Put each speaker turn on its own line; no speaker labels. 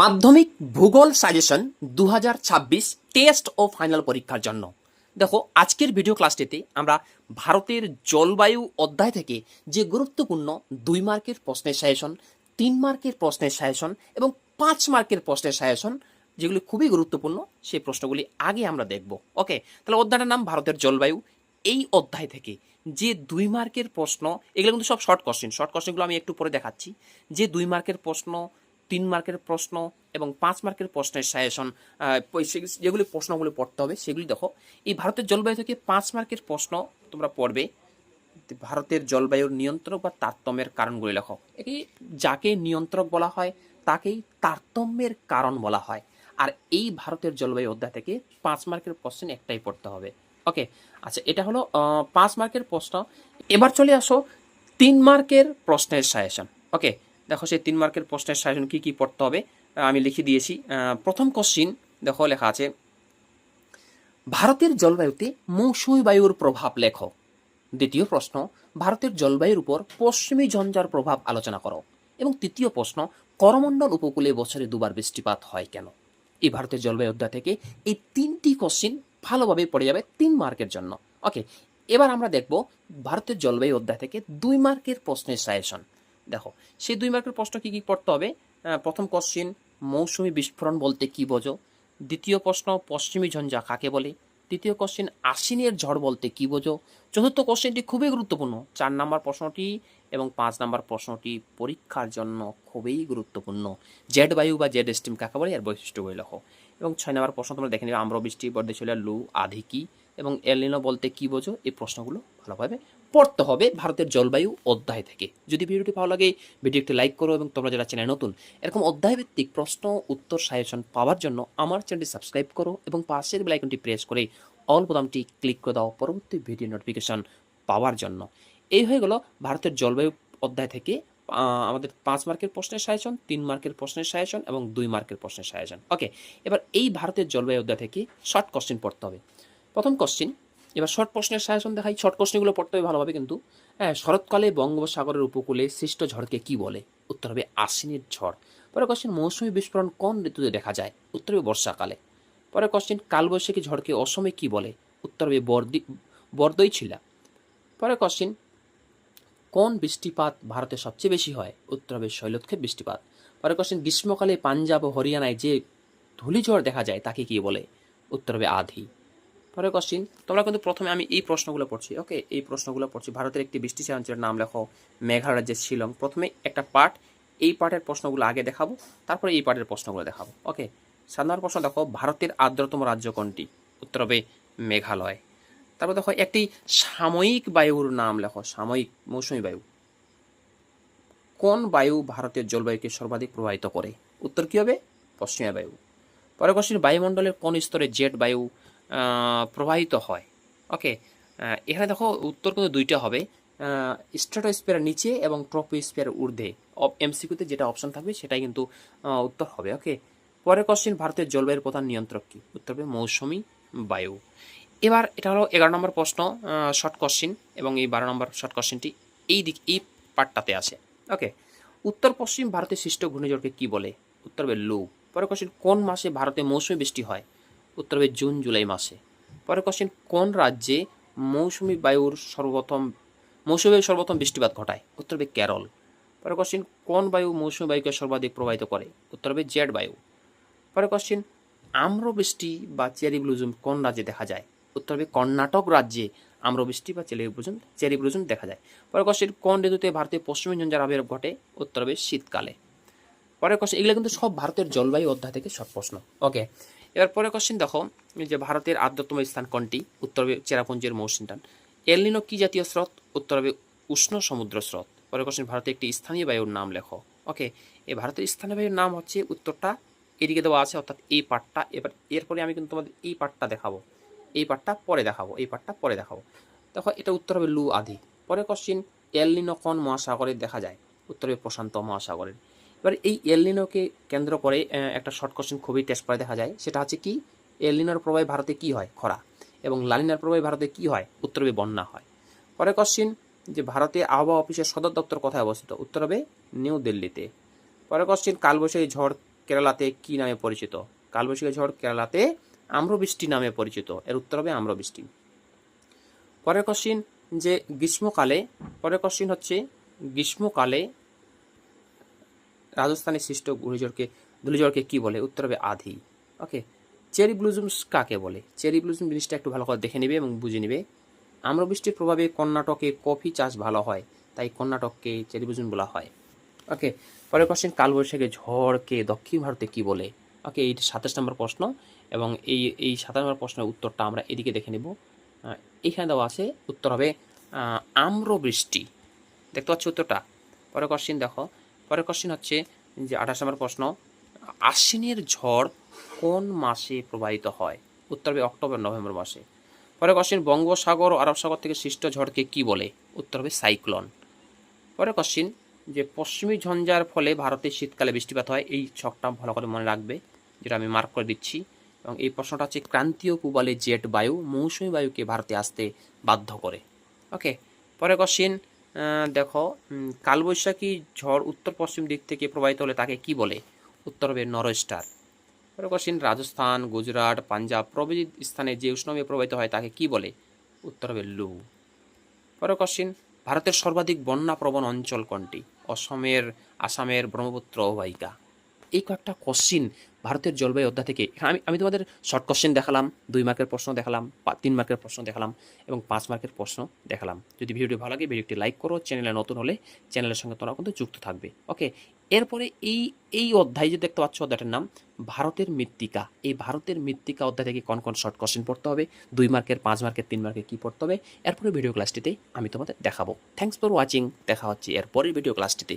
মাধ্যমিক ভূগোল সাজেশন দু হাজার ছাব্বিশ টেস্ট ও ফাইনাল পরীক্ষার জন্য। দেখো, আজকের ভিডিও ক্লাসটিতে আমরা ভারতের জলবায়ু অধ্যায় থেকে যে গুরুত্বপূর্ণ দুই মার্কের প্রশ্নের সাজেশন তিন মার্কের প্রশ্নের সাজেশন এবং পাঁচ মার্কের প্রশ্নের সাজেশন যেগুলি খুবই গুরুত্বপূর্ণ, সেই প্রশ্নগুলি আগে আমরা দেখব। ওকে তাহলে অধ্যায়টার নাম ভারতের জলবায়ু। এই অধ্যায় থেকে যে দুই মার্কের প্রশ্ন, এগুলো কিন্তু সব শর্ট কোশ্চেন শর্ট কোশ্চেনগুলো আমি একটু পরে দেখাচ্ছি। যে দুই মার্কের প্রশ্ন তিন মার্কের প্রশ্ন এবং পাঁচ মার্কের প্রশ্নের সাজেশন যেগুলি প্রশ্নগুলি পড়তে হবে, সেগুলি দেখো। এই ভারতের জলবায়ু থেকে পাঁচ মার্কের প্রশ্ন তোমরা পড়বে। ভারতের জলবায়ুর নিয়ন্ত্রক বা তারতম্যের কারণগুলি লেখো। এটি যাকে নিয়ন্ত্রক বলা হয়, তাকেই তারতম্যের কারণ বলা হয়। আর এই ভারতের জলবায়ু অধ্যায় থেকে পাঁচ মার্কের কোশ্চেন একটাই পড়তে হবে। ওকে আচ্ছা এটা হলো পাঁচ মার্কের প্রশ্ন। এবার চলে আসো তিন মার্কের প্রশ্নের সাজেশন ওকে দেখো, সেই তিন মার্কের প্রশ্নের সাজেশন কি কি পড়তে হবে আমি লিখে দিয়েছি। প্রথম কোশ্চিন দেখো, লেখা আছে, ভারতের জলবায়ুতে মৌসুমী বায়ুর প্রভাব লেখো। দ্বিতীয় প্রশ্ন, ভারতের জলবায়ুর উপর পশ্চিমী ঝঞ্ঝার প্রভাব আলোচনা করো। এবং তৃতীয় প্রশ্ন করমণ্ডল উপকূলে বছরে দুবার বৃষ্টিপাত হয় কেন? এই ভারতের জলবায়ু অধ্যায় থেকে এই তিনটি কোশ্চিন ভালোভাবে পড়ে যাবে তিন মার্কের জন্য। ওকে এবার আমরা দেখব ভারতের জলবায়ু অধ্যায় থেকে দুই মার্কের প্রশ্নের সাজেশন। দেখো, সেই দুই মার্কের প্রশ্ন কি কি পড়তে হবে? প্রথম কোশ্চিন মৌসুমী বিস্ফোরণ বলতে কি বোঝো? দ্বিতীয় প্রশ্ন, পশ্চিমী ঝঞ্ঝা কাকে বলে? তৃতীয় কোশ্চেন আশ্বিনের ঝড় বলতে কি বোঝো? চতুর্থ কোশ্চেনটি খুবই গুরুত্বপূর্ণ। চার নাম্বার প্রশ্নটি এবং পাঁচ নাম্বার প্রশ্নটি পরীক্ষার জন্য খুবই গুরুত্বপূর্ণ। জেড বায়ু বা জেড স্টিম কাকে বলে? এর বৈশিষ্ট্য বৈশিষ্ট্যগুলি লেখো। এবং ছয় নাম্বার প্রশ্ন তোমরা দেখে নেবে, আম্রবৃষ্টি বর্দেশিলা লু আধি কি এবং এলিনো বলতে কি বোঝো? এই প্রশ্নগুলো ভালোভাবে পড়তে হবে ভারতের জলবায়ু অধ্যায় থেকে। যদি ভিডিওটি ভালো লাগে ভিডিও একটি লাইক করো এবং তোমরা যারা চ্যানেল নতুন, এরকম অধ্যায়ভিত্তিক প্রশ্ন, উত্তর, সাজেশন পাওয়ার জন্য আমার চ্যানেলটি সাবস্ক্রাইব করো এবং পাশের বেল আইকনটি প্রেস করে অল বোতামটি ক্লিক করে দাও পরবর্তী ভিডিও নোটিফিকেশন পাওয়ার জন্য। এই হয়ে গেল ভারতের জলবায়ু অধ্যায় থেকে আমাদের পাঁচ মার্কের প্রশ্নের সাজেশন, তিন মার্কের প্রশ্নের সাজেশন এবং দুই মার্কের প্রশ্নের সাজেশন। ওকে, এবার এই ভারতের জলবায়ু অধ্যায় থেকে শর্ট কোশ্চেন পড়তে হবে। প্রথম কোশ্চেন এবার শর্ট প্রশ্নের সাজেশন দেখাই। শর্ট কোশ্চেনগুলো পড়তে হবে ভালোভাবে কিন্তু। হ্যাঁ শরৎকালে বঙ্গোপসাগরের উপকূলে সৃষ্ট ঝড়কে কি বলে? উত্তর হবে আশ্বিনের ঝড়। পরে কোশ্চেন মৌসুমী বিস্ফোরণ কোন ঋতুতে দেখা যায়? উত্তর হবে বর্ষাকালে। পরে কোশ্চেন কালবৈশাখী ঝড়কে অসমে কি বলে? উত্তর হবে বর্দি, বর্দই ছিলা। পরে কোশ্চেন কোন বৃষ্টিপাত ভারতে সবচেয়ে বেশি হয়? উত্তর হবে শৈলক্ষেপ বৃষ্টিপাত। পরে কোশ্চেন গ্রীষ্মকালে পাঞ্জাব ও হরিয়ানায় যে ধূলিঝড় দেখা যায় তাকে কি বলে? উত্তর হবে আধি। পরে কোশ্চিন তোমরা কিন্তু প্রথমে আমি এই প্রশ্নগুলো পড়ছি ওকে এই প্রশ্নগুলো পড়ছি। ভারতের একটি বৃষ্টিশীল অঞ্চলের নাম লেখো মেঘালয় রাজ্যের শিলং। প্রথমে একটা পার্ট এই পার্টের প্রশ্নগুলো আগে দেখাবো, তারপরে এই পার্টের প্রশ্নগুলো দেখাবো ওকে সাধারণ প্রশ্ন দেখো, ভারতের আর্দ্রতম রাজ্য কোনটি? উত্তর হবে মেঘালয়। তারপর দেখো, একটি সাময়িক বায়ুর নাম লেখো, সাময়িক মৌসুমী বায়ু। কোন বায়ু ভারতের জলবায়ুকে সর্বাধিক প্রভাবিত করে? উত্তর কী হবে? পশ্চিমা বায়ু। পরে কোশ্চেন বায়ুমণ্ডলের কোন স্তরে জেট বায়ু প্রবাহিত হয়। ওকে এখানে দেখো উত্তর কিন্তু দুইটা হবে। স্ট্রেটোস্পিয়ার নিচে এবং ট্রপোস্পিয়ার ঊর্ধ্বে। এমসিকিউতে যেটা অপশন থাকবে সেটাই কিন্তু উত্তর হবে। ওকে পরের কোশ্চেন ভারতের জলবায়ুর প্রধান নিয়ন্ত্রক কি? উত্তর হবে মৌসুমী বায়ু। এবার এটা হলো এগারো নম্বর প্রশ্ন শর্ট কোশ্চিন এবং এই বারো নম্বর শর্ট কোশ্চিনটি এই দিক, এই পার্টটাতে আছে। ওকে উত্তর পশ্চিম ভারতের সৃষ্ট ঘূর্ণিঝড়কে কি বলে? উত্তর হবে লু পরের কোশ্চেন কোন মাসে ভারতে মৌসুমী বৃষ্টি হয়? উত্তর হবে জুন, জুলাই মাসে। পরের কোশ্চেন কোন রাজ্যে মৌসুমী বায়ুর সর্বপ্রথম মৌসুমী বায়ু সর্বপ্রথম বৃষ্টিপাত ঘটায়? উত্তর হবে কেরল। পরের কোশ্চেন কোন বায়ু মৌসুমী বায়ুকে সর্বাধিক প্রভাবিত করে? উত্তর হবে জেড বায়ু। পরের কোশ্চেন আম্রবৃষ্টি বা চেরি ব্লুজুম কোন রাজ্যে দেখা যায়? উত্তর হবে কর্ণাটক রাজ্যে আম্রবৃষ্টি বা চেরি ব্লুজুম চেরি ব্লুজুম দেখা যায়। পরের কোশ্চেন কোন ঋতুতে ভারতে পশ্চিমী ঝঞ্ঝার আবির্ভাব ঘটে? উত্তর হবে শীতকালে। পরের কোশ্চেন এগুলো কিন্তু সব ভারতের জলবায়ু অধ্যায় থেকে সব প্রশ্ন। ওকে এবার পরে কোশ্চেন দেখো যে ভারতের আর্দ্রতম স্থান কোনটি? উত্তর হবে চেরাপুঞ্জের মৌসুমটান এলনিনো কি জাতীয় স্রোত? উত্তর হবে উষ্ণ সমুদ্র স্রোত। পরে কোশ্চেন ভারতের একটি স্থানীয় বায়ুর নাম লেখো। ওকে এই ভারতের স্থানীয় বায়ুর নাম হচ্ছে উত্তরটা এদিকে দেওয়া আছে, অর্থাৎ এই পার্টটা এবার এরপরে আমি কিন্তু তোমাদের এই পার্টটা দেখাবো। এই পার্টটা পরে দেখাবো, এই পার্টটা পরে দেখাবো। দেখো, এটা উত্তর হবে লু আধি পরে কোশ্চিন এলনিনো কোন মহাসাগরে দেখা যায়? উত্তর হবে প্রশান্ত মহাসাগরের। এবার এই এলনিনোকে কেন্দ্র করে একটা শর্ট কোশ্চেন খুবই টেস্ট করে দেখা যায়। সেটা হচ্ছে কি, এলনিনোর প্রভাবে ভারতে কি হয়? খরা। এবং লালিনার প্রভাবে ভারতে কি হয়? উত্তর হবে বন্যা হয়। পরে কোশ্চিন যে ভারতে আবহাওয়া অফিসের সদর দপ্তর কোথায় অবস্থিত? উত্তর হবে নিউ দিল্লিতে। পরে কোশ্চিন কালবৈশাখী ঝড় কেরালাতে কি নামে পরিচিত? কালবৈশাখী ঝড় কেরালাতে আম্রবৃষ্টি নামে পরিচিত। এর উত্তর হবে আম্রবৃষ্টি। পরের কোশ্চিন যে গ্রীষ্মকালে, পরের কোশ্চিন হচ্ছে, গ্রীষ্মকালে রাজস্থানে সৃষ্ট ঘূর্ণিঝড়কে ধূলিঝড়কে কি বলে? উত্তর হবে আধি। ওকে চেরি ব্লুজুমস কাকে বলে? চেরি ব্লুজুম জিনিসটা একটু ভালো করে দেখে নেবে এবং বুঝে নেবে। আম্রবৃষ্টির প্রভাবে কর্ণাটকে কফি চাষ ভালো হয় তাই কর্ণাটককে চেরি ব্লুজুম বলা হয়। ওকে পরের কোশ্চেন কালবৈশাখী ঝড়কে দক্ষিণ ভারতে কি বলে? ওকে এই সাতাশ নম্বর প্রশ্ন এবং এই এই সাতাশ নম্বর প্রশ্নের উত্তরটা আমরা এদিকে দেখে নেব। আহ, এইখানে দেওয়া আছে উত্তর হবে আম্রবৃষ্টি। দেখতে পাচ্ছ উত্তরটা? পরের কোশ্চিন দেখো পরের কোশ্চিন হচ্ছে যে আঠাশ নম্বর প্রশ্ন, আশ্বিনের ঝড় কোন মাসে প্রবাহিত হয়? উত্তর হবে অক্টোবর, নভেম্বর মাসে। পরের কোশ্চিন বঙ্গোসাগর ও আরব সাগর থেকে সৃষ্ট ঝড়কে কি বলে? উত্তর হবে সাইক্লোন। পরের কোশ্চিন যে পশ্চিমী ঝঞ্ঝার ফলে ভারতে শীতকালে বৃষ্টিপাত হয়, এই ছকটা ভালো করে মনে রাখবে, যেটা আমি মার্ক করে দিচ্ছি। এবং এই প্রশ্নটা হচ্ছে, ক্রান্তীয় পূবালে জেট বায়ু মৌসুমী বায়ুকে ভারতে আসতে বাধ্য করে? ওকে পরের কোশ্চিন দেখো কালবৈশাখী ঝড় উত্তর পশ্চিম দিক থেকে প্রবাহিত হলে তাকে কি বলে? উত্তর হবে নরস্টার। পরে কোশ্চিন রাজস্থান, গুজরাট, পাঞ্জাব প্রভৃতি স্থানে যে উষ্ণমে প্রবাহিত হয় তাকে কি বলে? উত্তর হবে লু। পরে কোশ্চিন ভারতের সর্বাধিক বন্যা প্রবণ অঞ্চল কোনটি? অসমের, আসামের ব্রহ্মপুত্র অববাহিকা এই কয়েকটা কোশ্চিন ভারতের জলবায়ু অধ্যায় থেকে আমি আমি তোমাদের শর্ট কোশ্চেন দেখালাম, দুই মার্কের প্রশ্ন দেখালাম তিন মার্কের প্রশ্ন দেখালাম এবং পাঁচ মার্কের প্রশ্ন দেখালাম। যদি ভিডিওটি ভালো লাগে, ভিডিওটি লাইক করো চ্যানেলে নতুন হলে চ্যানেলের সঙ্গে তোমরা কিন্তু যুক্ত থাকবে। ওকে এরপরে এই এই অধ্যায় যে দেখতে পাচ্ছ অধ্যায়টার নাম, ভারতের মৃত্তিকা। এই ভারতের মৃত্তিকা অধ্যায় থেকে কোন কোন শর্ট কোশ্চেন পড়তে হবে, দুই মার্কের, পাঁচ মার্কের, তিন মার্কের কী পড়তে হবে, এরপরে ভিডিও ক্লাসটিতে আমি তোমাদের দেখাবো। থ্যাংকস ফর ওয়াচিং দেখা হচ্ছে এরপরের ভিডিও ক্লাসটিতে